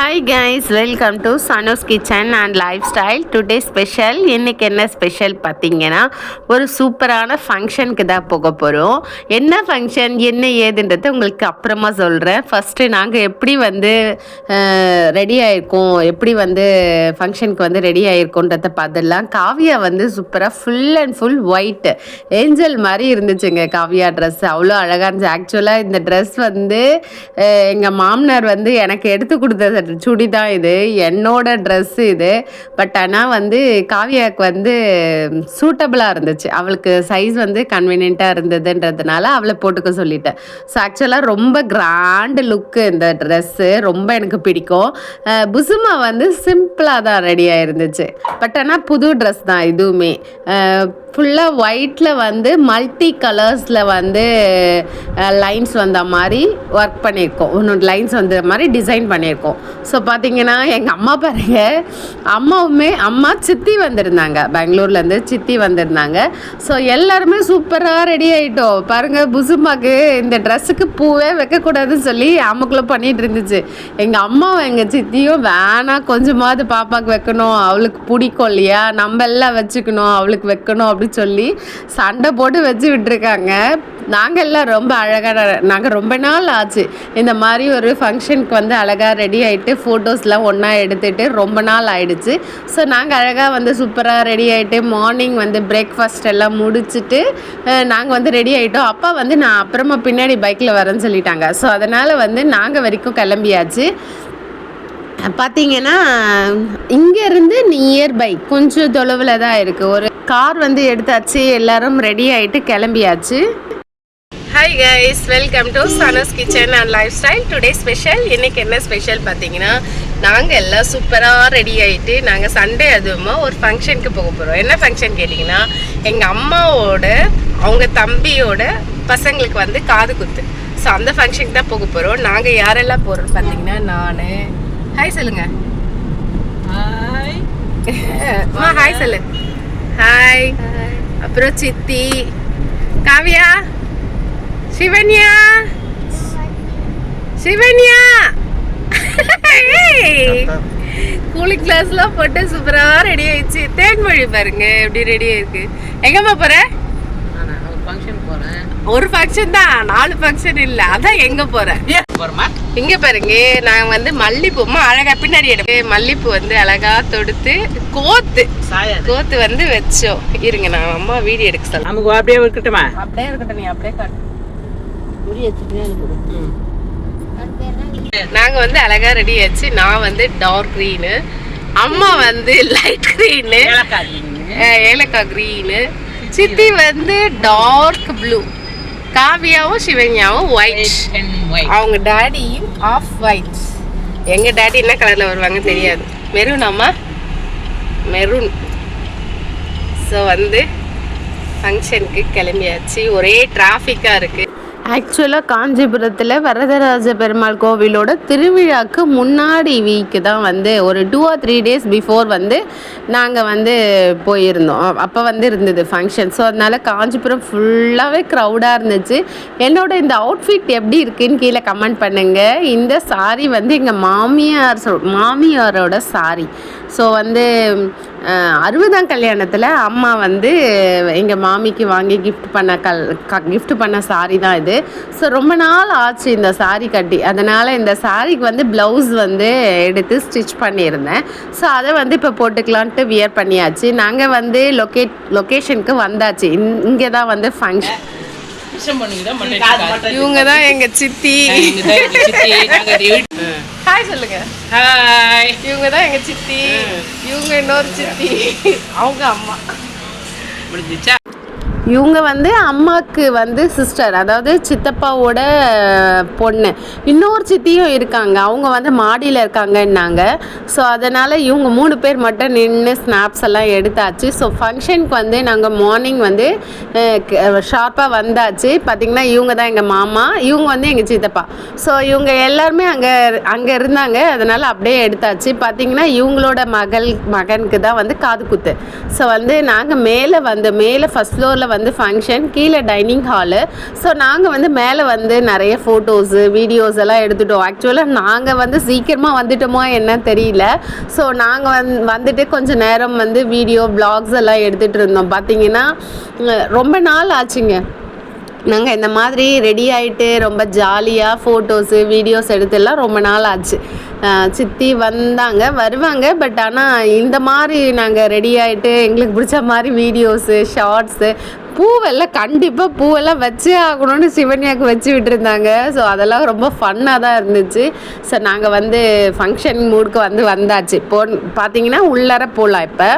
Hi guys welcome to Sano's kitchen and lifestyle today special இன்றைக்கி என்ன special பார்த்தீங்கன்னா ஒரு சூப்பரான ஃபங்க்ஷனுக்கு தான் போக போகிறோம் என்ன ஃபங்க்ஷன் என்ன ஏதுன்றது உங்களுக்கு அப்புறமா சொல்கிறேன் ஃபஸ்ட்டு நாங்கள் எப்படி வந்து ரெடி ஆகிருக்கோம் எப்படி வந்து ஃபங்க்ஷனுக்கு வந்து ரெடி ஆகிருக்கோன்றத பார்த்துடலாம். காவியா வந்து சூப்பராக full and full white angel மாதிரி இருந்துச்சுங்க காவியா ட்ரெஸ் அவ்வளோ அழகாக இருந்துச்சு. ஆக்சுவலாக இந்த ட்ரெஸ் வந்து எங்கள் மாமனார் வந்து எனக்கு எடுத்து கொடுத்த சுடி தான் இது என்னோட ட்ரெஸ் இது. பட் ஆனால் வந்து காவியாவுக்கு வந்து சூட்டபிளாக இருந்துச்சு. அவளுக்கு சைஸ் வந்து கன்வீனியண்ட்டாக இருந்ததுன்றதுனால அவளை போட்டுக்க சொல்லிட்டேன். ஸோ ஆக்சுவலாக ரொம்ப கிராண்டு லுக்கு இந்த ட்ரெஸ்ஸு ரொம்ப எனக்கு பிடிக்கும். புசுமா வந்து சிம்பிளாக தான் ரெடியாக இருந்துச்சு பட் ஆனால் புது ட்ரெஸ் தான் இதுவுமே. ஃபுல்லாக ஒயிட்டில் வந்து மல்டி கலர்ஸில் வந்து லைன்ஸ் வந்த மாதிரி ஒர்க் பண்ணியிருக்கோம். இன்னொரு லைன்ஸ் வந்த மாதிரி டிசைன் பண்ணியிருக்கோம். ஸோ பார்த்தீங்கன்னா எங்கள் அம்மா பாருங்க அம்மாவுமே அம்மா சித்தி வந்திருந்தாங்க. பெங்களூர்லேருந்து சித்தி வந்திருந்தாங்க. ஸோ எல்லாருமே சூப்பராக ரெடி ஆகிட்டோம் பாருங்கள் புசுமாக்கு இந்த ட்ரெஸ்ஸுக்கு பூவே வைக்கக்கூடாதுன்னு சொல்லி அம்முக்குள்ளே பண்ணிகிட்டு இருந்துச்சு. எங்கள் அம்மாவும் எங்கள் சித்தியும் வேணாம் கொஞ்சமாவது பாப்பாவுக்கு வைக்கணும். அவளுக்கு பிடிக்கும் இல்லையா? நம்ம எல்லாம் வச்சுக்கணும் அவளுக்கு வைக்கணும் அப்படின்னு சொல்லி சண்டை போட்டு வச்சு விட்டுருக்காங்க. நாங்கள் எல்லாம் ரொம்ப அழகாக நாங்கள் ரொம்ப நாள் ஆச்சு. இந்த மாதிரி ஒரு ஃபங்க்ஷனுக்கு வந்து அழகாக ரெடி ஆகிட்டு ஃபோட்டோஸ்லாம் ஒன்றா எடுத்துகிட்டு ரொம்ப நாள் ஆயிடுச்சு. ஸோ நாங்கள் அழகாக வந்து சூப்பராக ரெடி ஆகிட்டு மார்னிங் வந்து பிரேக்ஃபாஸ்ட் எல்லாம் முடிச்சுட்டு நாங்கள் வந்து ரெடி ஆகிட்டோம் அப்பா வந்து நான் அப்புறமா பின்னாடி பைக்கில் வரேன்னு சொல்லிட்டாங்க. ஸோ அதனால் வந்து நாங்கள் வரைக்கும் கிளம்பியாச்சு. பார்த்தீங்கன்னா இங்கேருந்து நியர்பை கொஞ்சம் தொலைவில் தான் இருக்குது ஒரு கார் வந்து எடுத்தாச்சு எல்லாரும் ரெடி ஆகிட்டு கிளம்பியாச்சு. Hi guys welcome to Sana's kitchen and lifestyle today special இன்னைக்கு என்ன ஸ்பெஷல் பார்த்தீங்கன்னா நாங்கள் எல்லாம் சூப்பராக ரெடி ஆகிட்டு நாங்கள் சண்டே அதுவுமா ஒரு ஃபங்க்ஷனுக்கு போக போகிறோம் என்ன ஃபங்க்ஷன் கேட்டிங்கன்னா எங்கள் அம்மாவோட அவங்க தம்பியோட பசங்களுக்கு வந்து காது குத்து. ஸோ அந்த ஃபங்க்ஷனுக்கு தான் போக போகிறோம் நாங்கள் யாரெல்லாம் போகிறோம் பார்த்தீங்கன்னா நான் ஹாய் சொல்லுங்க. அம்மா ஹாய் சொல்லு. ஹாய் அப்புறம் சித்தி. காவியா. சிவன்யா. சிவன்யா. கூலிங் கிளாஸ்லாம் போட்டு சூப்பரா ரெடி ஆயிடுச்சு. தேன்மொழி பாருங்க எப்படி ரெடி ஆயிருக்கு. எங்கம்மா போற? ஃபங்க்ஷன் போறேன். ஒரு ஃபங்க்ஷன் தான் நாலு ஃபங்க்ஷன் இல்ல. அதான் எங்க போற? போறமா? இங்க பாருங்க நான் வந்து மல்லிப்பூமா அழகா பின்னாடி எடுப்பு மல்லிப்பூ வந்து அழகா தொடுத்து கோத்து கோத்து வந்து வச்சோம். இருங்க நான் அம்மா வீடியோ எடுக்க சொல்ல நமக்கு அப்படியே இருக்கட்டுமா? அப்படியே இருக்கட்டும் நீ அப்படியே காட்டு. நாங்க வந்து அழகா ரெடி ஆச்சு. நான் வந்து டார்க் க்ரீனு அம்மா வந்து லைட் க்ரீனு ஏலக்காய் க்ரீனு சித்தி வந்து டார்க் ப்ளூ காவியாவும் சிவன்யாவும் ஒயிட் அவங்க டாடியும் ஆஃப் ஒயிட் எங்க டாடி என்ன கலர்ல வருவாங்க தெரியாது. மெரூன் அம்மா மெரூன் ஸோ வந்து ஃபங்க்ஷனுக்கு கிளம்பியாச்சு. ஒரே டிராஃபிக்காக இருக்குது ஆக்சுவலாக காஞ்சிபுரத்தில் வரதராஜ பெருமாள் கோவிலோட திருவிழாக்கு முன்னாடி வீக்கு தான் வந்து ஒரு two or three days before வந்து நாங்கள் வந்து போயிருந்தோம். அப்போ வந்து இருந்தது ஃபங்க்ஷன் ஸோ அதனால் காஞ்சிபுரம் ஃபுல்லாகவே க்ரௌடாக இருந்துச்சு. என்னோட இந்த அவுட்ஃபிட் எப்படி இருக்குன்னு கீழே கமெண்ட் பண்ணுங்கள் இந்த சாரி வந்து எங்கள் மாமியார் சொல் மாமியாரோட சாரி ஸோ வந்து அறுபதாம் கல்யாணத்தில் அம்மா வந்து எங்கள் மாமிக்கு வாங்கி கிஃப்ட் பண்ண கல் கிஃப்ட் பண்ண சாரி தான் இது. ஸோ ரொம்ப நாள் ஆச்சு இந்த சாரி கட்டி. அதனால் இந்த சாரிக்கு வந்து ப்ளவுஸ் வந்து எடுத்து ஸ்டிச் பண்ணியிருந்தேன். ஸோ அதை வந்து இப்போ போட்டுக்கலான்ட்டு வியர் பண்ணியாச்சு. நாங்கள் வந்து லொக்கேட் லொக்கேஷனுக்கு வந்தாச்சு. இங்கே தான் வந்து ஃபங்க்ஷன் இவங்க தான் எங்கள் சித்தி. ஹாய் சொல்லுங்க. ஹாய் இவங்க தான் எங்கள் சித்தி. இவங்க இன்னொரு சித்தி. அவங்க அம்மா. முடிஞ்சிச்சா? இவங்க வந்து அம்மாவுக்கு வந்து சிஸ்டர் அதாவது சித்தப்பாவோட பொண்ணு. இன்னொரு சித்தியும் இருக்காங்க. அவங்க வந்து மாடியில் இருக்காங்கன்னாங்க. ஸோ அதனால் இவங்க மூணு பேர் மட்டும் நின்று ஸ்னாப்ஸ் எல்லாம் எடுத்தாச்சு. ஸோ ஃபங்க்ஷனுக்கு வந்து நாங்கள் மார்னிங் வந்து ஷார்ப்பாக வந்தாச்சு. பார்த்திங்கன்னா இவங்க தான் எங்கள் மாமா இவங்க வந்து எங்கள் சித்தப்பா. ஸோ இவங்க எல்லாருமே அங்கே அங்கே இருந்தாங்க. அதனால் அப்படியே எடுத்தாச்சு. பார்த்திங்கன்னா இவங்களோட மகள் மகனுக்கு தான் வந்து காது குத்து. ஸோ வந்து நாங்கள் மேலே வந்து மேலே ஃபஸ்ட் ஃப்ளோரில் வந்து வந்து ஃபங்க்ஷன் கீழே டைனிங் ஹாலு ஸோ நாங்கள் வந்து மேலே வந்து நிறைய ஃபோட்டோஸு வீடியோஸ் எல்லாம் எடுத்துட்டோம். ஆக்சுவலாக நாங்கள் வந்து சீக்கிரமாக வந்துட்டோமா என்ன தெரியல. ஸோ நாங்கள் வந் வந்துட்டு கொஞ்சம் நேரம் வந்து வீடியோ பிளாக்ஸ் எல்லாம் எடுத்துகிட்டு இருந்தோம். பார்த்தீங்கன்னா ரொம்ப நாள் ஆச்சுங்க. நாங்கள் இந்த மாதிரி ரெடி ஆகிட்டு ரொம்ப ஜாலியாக ஃபோட்டோஸு வீடியோஸ் எடுத்துலாம் ரொம்ப நாள் ஆச்சு. சித்தி வந்தாங்க வருவாங்க பட் ஆனால் இந்த மாதிரி நாங்கள் ரெடி ஆகிட்டு எங்களுக்கு பிடிச்ச மாதிரி வீடியோஸு ஷார்ட்ஸு பூவெல்லாம் கண்டிப்பாக பூவெல்லாம் வச்சே ஆகணும்னு சிவன்யாக்கு வச்சு விட்டுருந்தாங்க. ஸோ அதெல்லாம் ரொம்ப ஃபன்னாக தான் இருந்துச்சு. ஸோ நாங்கள் வந்து ஃபங்க்ஷன் மூடுக்கு வந்து வந்தாச்சு. இப்போ பார்த்தீங்கன்னா உள்ளார போகலாம் இப்போ.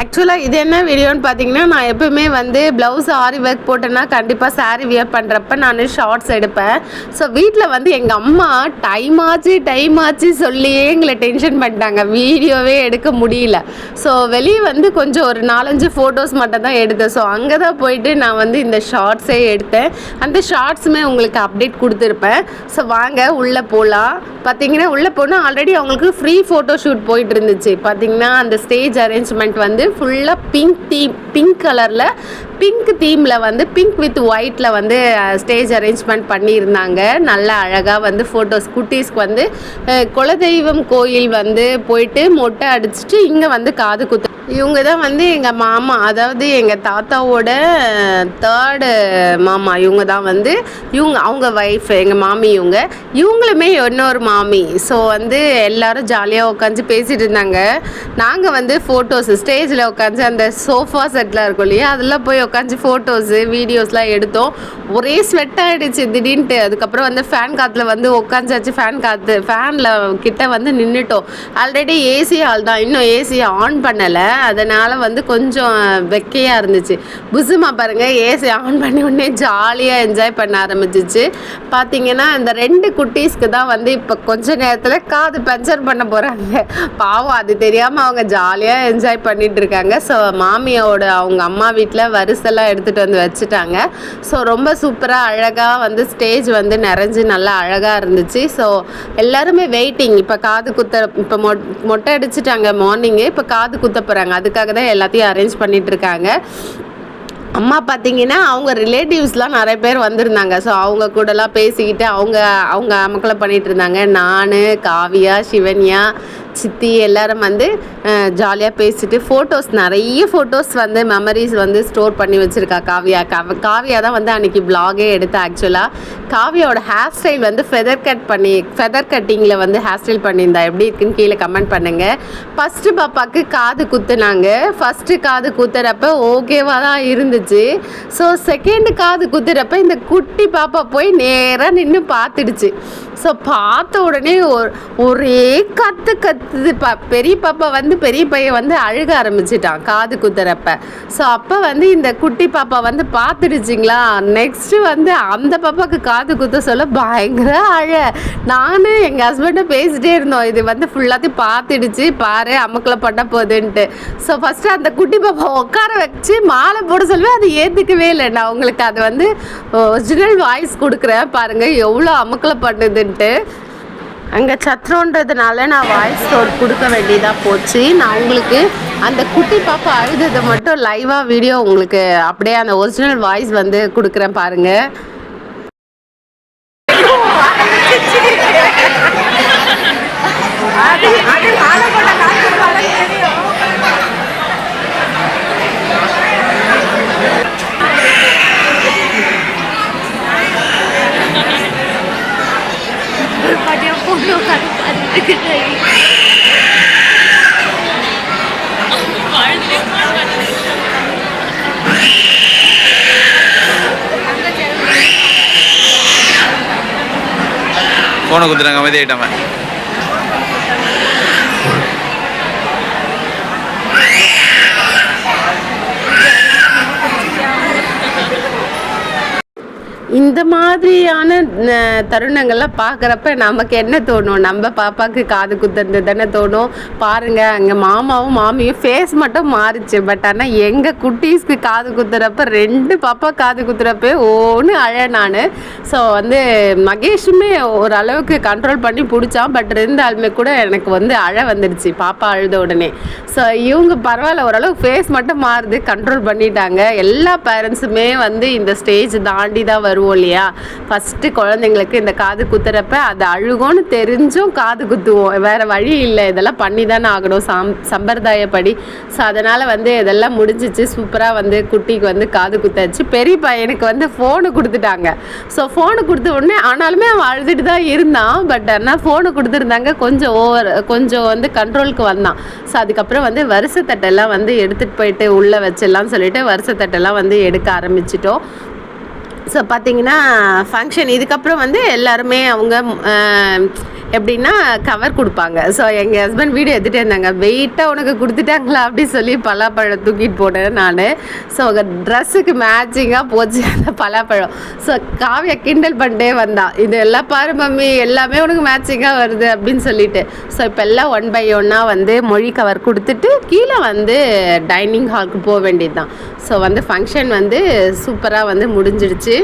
ஆக்சுவலாக இது என்ன வீடியோன்னு பார்த்தீங்கன்னா நான் எப்பவுமே வந்து ப்ளவுஸ் ஆரி ஒர்க் போட்டேன்னா கண்டிப்பாக சாரி வியர் பண்ணுறப்ப நான் ஷார்ட்ஸ் எடுப்பேன். ஸோ வீட்டில் வந்து எங்கள் அம்மா டைம் ஆச்சு டைம் ஆச்சு சொல்லியே எங்களை டென்ஷன் பண்ணிட்டாங்க. வீடியோவே எடுக்க முடியல. ஸோ வெளியே வந்து கொஞ்சம் ஒரு நாலஞ்சு ஃபோட்டோஸ் மட்டும் தான் எடுத்தேன். ஸோ அங்கே தான் போயிட்டு நான் வந்து இந்த ஷார்ட்ஸே எடுத்தேன். அந்த ஷார்ட்ஸுமே உங்களுக்கு அப்டேட் கொடுத்துருப்பேன். ஸோ வாங்க உள்ளே போகலாம் பார்த்தீங்கன்னா உள்ளே போனால் ஆல்ரெடி அவங்களுக்கு ஃப்ரீ ஃபோட்டோ ஷூட் போயிட்டு இருந்துச்சு. பார்த்தீங்கன்னா அந்த ஸ்டேஜ் அரேஞ்ச்மெண்ட் வந்து ஃபுல்லாக பிங்க் தீம் பிங்க் கலரில் பிங்க் தீமில் வந்து பிங்க் வித் ஒயிட்டில் வந்து ஸ்டேஜ் அரேஞ்ச்மெண்ட் பண்ணியிருந்தாங்க. நல்லா அழகாக வந்து ஃபோட்டோஸ் குட்டீஸ்க்கு வந்து குலதெய்வம் கோயில் வந்து போயிட்டு மொட்டை அடிச்சுட்டு இங்கே வந்து காது குத்து இவங்க தான் வந்து எங்கள் மாமா அதாவது எங்கள் தாத்தாவோட தேர்டு மாமா. இவங்க தான் வந்து இவங்க அவங்க ஒய்ஃப் எங்கள் மாமி இவங்க. இவங்களுமே இன்னொரு மாமி. ஸோ வந்து எல்லாரும் ஜாலியாக உட்காந்து பேசிகிட்டு இருந்தாங்க. நாங்கள் வந்து ஃபோட்டோஸ் ஸ்டேஜில் உட்காந்து அந்த சோஃபா செட்டில் இருக்கும் இல்லையா அதில் போய் உட்காந்து ஃபோட்டோஸு வீடியோஸ்லாம் எடுத்தோம். ஒரே ஸ்வெட் ஆகிடுச்சு திடீர்னுட்டு. அதுக்கப்புறம் வந்து ஃபேன் காற்றுல வந்து உட்காந்துச்சு ஃபேன் காற்று ஃபேனில் கிட்ட வந்து நின்றுட்டோம் ஆல்ரெடி ஏசி ஆள் தான். இன்னும் ஏசியை ஆன் பண்ணலை. அதனால் வந்து கொஞ்சம் வெக்கையாக இருந்துச்சு. புசுமா பாருங்கள் ஏசி ஆன் பண்ணி உடனே ஜாலியாக என்ஜாய் பண்ண ஆரம்பிச்சிச்சு. பார்த்தீங்கன்னா இந்த ரெண்டு குட்டீஸ்க்கு தான் வந்து இப்போ கொஞ்ச நேரத்தில் காது பஞ்சர் பண்ண போகிறாங்க பாவம் அது தெரியாமல் அவங்க ஜாலியாக என்ஜாய் பண்ணிட்டு இருக்காங்க. ஸோ மாமியோட அவங்க அம்மா வீட்டில் வரிசெல்லாம் எடுத்துகிட்டு வந்து வச்சுட்டாங்க. ஸோ ரொம்ப சூப்பராக அழகாக வந்து ஸ்டேஜ் வந்து நிறைஞ்சு நல்லா அழகாக இருந்துச்சு. ஸோ எல்லாருமே வெயிட்டிங் இப்போ காது குத்த இப்போ மொ மொட்டை அடிச்சிட்டாங்க மார்னிங்கு இப்போ காது குத்த போகிறாங்க அதுக்காக தான் எல்லாத்தையும் அரேஞ்ச் பண்ணிட்டு இருக்காங்க. அம்மா பார்த்தீங்கன்னா அவங்க ரிலேட்டிவ்ஸ்லாம் நிறைய பேர் வந்திருந்தாங்க. ஸோ அவங்க கூடலாம் பேசிக்கிட்டு அவங்க அவங்க அமக்கலை பண்ணிகிட்டு இருந்தாங்க. நான் காவியா சிவன்யா சித்தி எல்லாரும் வந்து ஜாலியாக பேசிட்டு ஃபோட்டோஸ் நிறைய ஃபோட்டோஸ் வந்து மெமரிஸ் வந்து ஸ்டோர் பண்ணி வச்சுருக்கா காவியா. காவ காவியா தான் வந்து அன்றைக்கி vlog-ஏ எடுத்தா ஆக்சுவலாக காவியாவோட ஹேர் ஸ்டைல் வந்து ஃபெதர் கட் பண்ணி ஃபெதர் கட்டிங்கில் வந்து ஹேர் ஸ்டைல் பண்ணியிருந்தா எப்படி இருக்குன்னு கீழே கமெண்ட் பண்ணுங்கள் ஃபஸ்ட்டு பாப்பாவுக்கு காது குத்துனாங்க. ஃபஸ்ட்டு காது குத்துறப்ப ஓகேவாக தான் இருந்துச்சு. ஸோ செகண்டு காது குத்துறப்ப இந்த குட்டி பாப்பா போய் நேராக நின்று பார்த்துடுச்சு. ஸோ பார்த்த உடனே ஒரே ஒரே கத்து அடுத்தது பா பெரிய பாப்பா வந்து பெரிய பையன் வந்து அழுக ஆரம்பிச்சிட்டான் காது குத்துறப்ப. ஸோ அப்போ வந்து இந்த குட்டி பாப்பா வந்து பார்த்துடுச்சிங்களா நெக்ஸ்ட்டு வந்து அந்த பாப்பாவுக்கு காது குத்த சொல்ல பயங்கர அழ. நானும் எங்கள் ஹஸ்பண்டும் பேசிட்டே இருந்தோம். இது வந்து ஃபுல்லாத்தையும் பார்த்துடுச்சு பாரு அமுக்கில் பண்ண போகுதுன்ட்டு. ஸோ ஃபஸ்ட்டு அந்த குட்டி பாப்பா உட்கார வச்சு மாலை போட சொல்லவே அது ஏற்றுக்கவே இல்லை. நான் உங்களுக்கு அது வந்து ஒரிஜினல் வாய்ஸ் கொடுக்குறேன். பாருங்கள் எவ்வளோ அமுக்கில் பண்ணுதுன்ட்டு. அங்கே சத்ரோன்றதுனால நான் வாய்ஸ் நோட் கொடுக்க வேண்டியதாக போச்சு. நான் உங்களுக்கு அந்த குட்டி பாப்பா அழுததை மட்டும் லைவாக வீடியோ உங்களுக்கு அப்படியே அந்த ஒரிஜினல் வாய்ஸ் வந்து கொடுக்குறேன் பாருங்கள் ஃபோனை குத்துறாங்க அமைதியாயிட்டாம. இந்த மாதிரியான தருணங்கள்லாம் பார்க்குறப்ப நமக்கு என்ன தோணும்? நம்ம பாப்பாவுக்கு காது குத்துறது தானே தோணும்? பாருங்க அங்கே மாமாவும் மாமியும் ஃபேஸ் மட்டும் மாறிச்சு. பட் ஆனால் எங்கள் குட்டீஸ்க்கு காது குத்துறப்ப ரெண்டு பாப்பா காது குத்துறப்ப ஓன்னு அழ நான். ஸோ வந்து மகேஷுமே ஓரளவுக்கு கண்ட்ரோல் பண்ணி பிடிச்சான். பட் இருந்தாலுமே கூட எனக்கு வந்து அழ வந்துடுச்சு பாப்பா அழுத உடனே. ஸோ இவங்க பரவாயில்ல ஓரளவுக்கு ஃபேஸ் மட்டும் மாறுது. கண்ட்ரோல் பண்ணிட்டாங்க. எல்லா பேரண்ட்ஸுமே வந்து இந்த ஸ்டேஜ் தாண்டி தான் வரும் வருவோம் இல்லையா? ஃபஸ்ட்டு குழந்தைங்களுக்கு இந்த காது குத்துறப்ப அது அழுகும்னு தெரிஞ்சும் காது குத்துவோம். வேற வழி இல்லை. இதெல்லாம் பண்ணி தானே ஆகணும். சம் சம்பிரதாயப்படி. ஸோ அதனால் வந்து இதெல்லாம் முடிஞ்சிச்சு. சூப்பராக வந்து குட்டிக்கு வந்து காது குத்தாச்சு. பெரிய பையனுக்கு வந்து ஃபோனு கொடுத்துட்டாங்க. ஸோ ஃபோனு கொடுத்த உடனே ஆனாலுமே அவன் அழுதுட்டு தான் இருந்தான். பட் ஆனால் ஃபோனு கொடுத்துருந்தாங்க. கொஞ்சம் ஓவர் கொஞ்சம் வந்து கண்ட்ரோலுக்கு வந்தான். ஸோ அதுக்கப்புறம் வந்து வருஷத்தட்டெல்லாம் வந்து எடுத்துகிட்டு போயிட்டு உள்ளே வச்சிடலாம்னு சொல்லிட்டு வருஷத்தட்டெல்லாம் வந்து எடுக்க ஆரம்பிச்சிட்டோம். ஸோ பார்த்தீங்கன்னா ஃபங்க்ஷன் இதுக்கப்புறம் வந்து எல்லாருமே அவங்க எப்படின்னா கவர் கொடுப்பாங்க. ஸோ எங்கள் ஹஸ்பண்ட் வீடியோ எடுத்துகிட்டே இருந்தாங்க. வெயிட்டாக உனக்கு கொடுத்துட்டாங்களா? அப்படின்னு சொல்லி பலாப்பழம் தூக்கிட்டு போனேன் நான். ஸோ ட்ரெஸ்ஸுக்கு மேட்சிங்காக போச்சு. அந்த பலாப்பழம். ஸோ காவியா கிண்டல் பண்ணிட்டே வந்தான் இது எல்லாம் பாரு மம்மி. எல்லாமே உனக்கு மேட்சிங்காக வருது அப்படின்னு சொல்லிட்டு. ஸோ இப்போ எல்லாம் ஒன் பை ஒன்னாக வந்து மொழி கவர் கொடுத்துட்டு கீழே வந்து டைனிங் ஹாலுக்கு போக வேண்டியது தான் ஸோ வந்து ஃபங்க்ஷன் வந்து சூப்பராக வந்து முடிஞ்சிடுச்சு.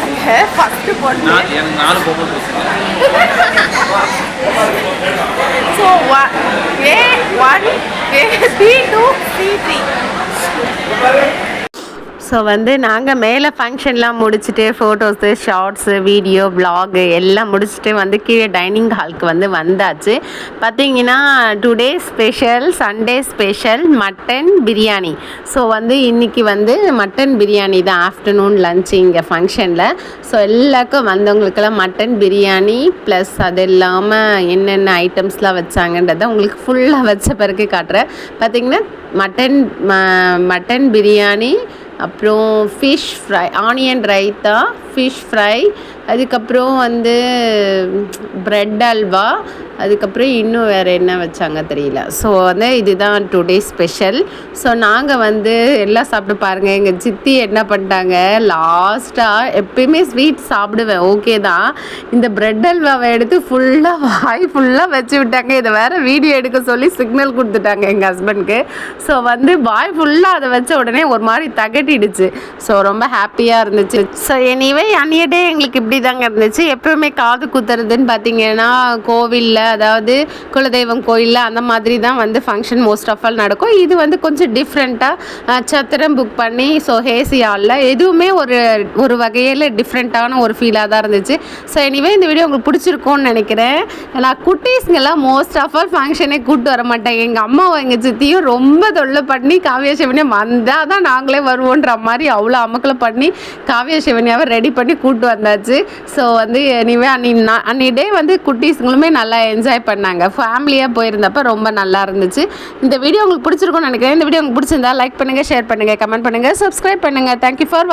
பசங்க. ஃபஸ்ட்டு பொண்ணு. எனக்கு நாலு பொம்பளை பசங்க. So A one A B two C three so வந்து நாங்கள் மேலே ஃபங்க்ஷன்லாம் முடிச்சுட்டு ஃபோட்டோஸு ஷார்ட்ஸு வீடியோ vlog எல்லாம் முடிச்சுட்டு வந்து கீழே டைனிங் ஹாலுக்கு வந்து வந்தாச்சு. பார்த்தீங்கன்னா today special Sunday special mutton biryani so வந்து இன்னைக்கு வந்து மட்டன் பிரியாணி தான் ஆஃப்டர்நூன் லன்ச் இங்கே ஃபங்க்ஷனில் ஸோ எல்லாருக்கும் வந்தவங்களுக்கெல்லாம் மட்டன் பிரியாணி ப்ளஸ் அது இல்லாமல் என்னென்ன ஐட்டம்ஸ்லாம் வச்சாங்கன்றதை உங்களுக்கு ஃபுல்லாக வச்ச பிறகு காட்டுறேன். பார்த்தீங்கன்னா மட்டன் மட்டன் பிரியாணி அப்புறம் fish fry onion raita fish fry அதுக்கப்புறம் வந்து ப்ரெட் அல்வா. அதுக்கப்புறம் இன்னும் வேறு என்ன வச்சாங்க தெரியல. ஸோ வந்து இதுதான் டுடே ஸ்பெஷல் ஸோ நாங்கள் வந்து எல்லாம் சாப்பிட்டு பாருங்கள் எங்கள் சித்தி என்ன பண்ணிட்டாங்க? லாஸ்ட்டாக எப்பயுமே ஸ்வீட் சாப்பிடுவேன். ஓகே தான். இந்த ப்ரெட் அல்வாவை எடுத்து ஃபுல்லாக வாய் ஃபுல்லாக வச்சு விட்டாங்க. இதை வேறு வீடியோ எடுக்க சொல்லி சிக்னல் கொடுத்துட்டாங்க எங்கள் ஹஸ்பண்ட்க்கு ஸோ வந்து வாய் ஃபுல்லாக அதை வச்ச உடனே ஒரு மாதிரி தகட்டிடுச்சு. ஸோ ரொம்ப ஹாப்பியாக இருந்துச்சு. ஸோ எனிவே அன்னிய டே எங்களுக்கு இப்படி தாங்க இருந்துச்சு. எப்பவுமே காது குத்துறதுன்னு பார்த்தீங்கன்னா கோவிலில் அதாவது குலதெய்வம் கோயிலில் அந்த மாதிரி தான் வந்து ஃபங்க்ஷன் மோஸ்ட் ஆஃப் ஆல் நடக்கும். இது வந்து கொஞ்சம் டிஃப்ரெண்ட்டாக சத்திரம் புக் பண்ணி ஸோ ஹேசி ஹாலில் எதுவுமே ஒரு ஒரு வகையில் டிஃப்ரெண்ட்டான ஒரு ஃபீலாக தான் இருந்துச்சு. ஸோ எனிவே இந்த வீடியோ உங்களுக்கு பிடிச்சிருக்கும்னு நினைக்கிறேன். நான் குட்டீஸ்ங்கெல்லாம் மோஸ்ட் ஆஃப் ஆல் ஃபங்க்ஷனே கூப்பிட்டு வர மாட்டேன் எங்கள் அம்மாவும் எங்கள் சித்தியும் ரொம்ப தொல்லை பண்ணி காவியா சிவனியம் வந்தால் தான் நாங்களே வருவோன்ற மாதிரி அவ்வளோ அமக்கலை பண்ணி காவியா சிவனியாவை ரெடி பண்ணி கூப்பிட்டு வந்தாச்சு. ஸோ வந்து எனிவே அன்னி அன்னி டே வந்து குட்டீஸுங்களுமே நல்லா என்ஜாய் பண்ணாங்க. ஃபேமிலியாக போயிருந்தப்ப ரொம்ப நல்லா இருந்துச்சு. இந்த வீடியோ உங்களுக்கு பிடிச்சிருக்கும்னு நினைக்கிறேன். இந்த வீடியோ உங்களுக்கு பிடிச்சிருந்தா லைக் பண்ணுங்கள் ஷேர் பண்ணுங்கள் கமெண்ட் பண்ணுங்கள் சப்ஸ்கிரைப் பண்ணுங்கள் தேங்க்யூ ஃபார்